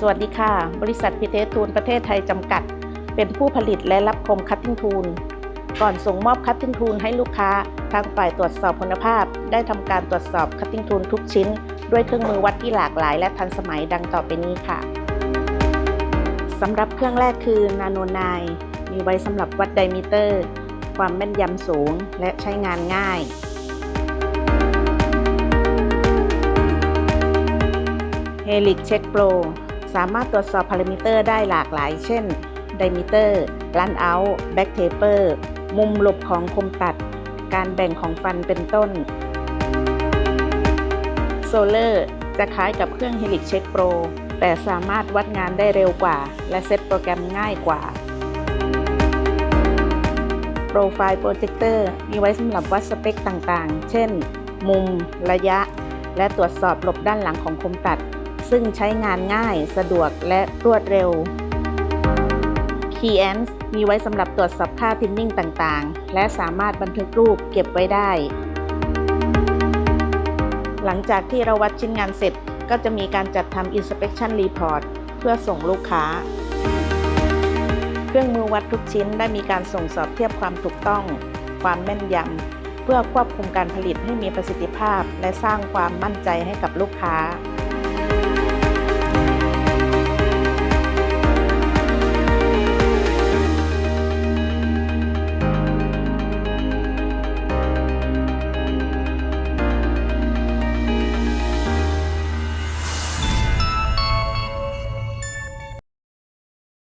สวัสดีค่ะ บริษัทพีเทสทูลประเทศไทยจำกัด เป็นผู้ผลิตและรับคมคัตติ้งทูล ก่อนส่งมอบคัตติ้งทูลให้ลูกค้า ทางฝ่ายตรวจสอบคุณภาพ ได้ทำการตรวจสอบคัตติ้งทูลทุกชิ้น ด้วยเครื่องมือวัดที่หลากหลาย และทันสมัยดังต่อไปนี้ค่ะสำหรับเครื่องแรกคือนาโนไนมีไว้สำหรับวัดไดมิเตอร์ ความแม่นยำสูงและใช้งานง่าย Helix Check Pro สามารถตรวจสอบพารามิเตอร์ได้หลากหลาย เช่นไดมิเตอร์รันเอาท์แบ็กเทเปอร์มุมหลบของคมตัด การแบ่งของฟันเป็นต้น โซเลอร์จะคล้ายกับเครื่อง Helix Check Pro แต่สามารถวัดงานได้เร็วกว่า และเซตโปรแกรมง่ายกว่า Profile Projector มีไว้สำหรับวัดสเปคต่างๆ เช่น มุม ระยะ และตรวจสอบหลบด้านหลังของคมตัด ซึ่งใช้งานง่าย สะดวกและรวดเร็ว Keyence มีไว้สำหรับตรวจสอบค่าพิมพ์นิ่งต่างๆ และสามารถบันทึกรูปเก็บไว้ได้ หลังจากที่เราวัดชิ้นงานเสร็จก็จะมีการจัดทำ Inspection Report เพื่อส่งลูกค้า เครื่องมือวัดทุกชิ้นได้มีการส่งสอบเทียบความถูกต้อง ความแม่นยำเพื่อควบคุมการผลิตให้มีประสิทธิภาพ และสร้างความมั่นใจให้กับลูกค้า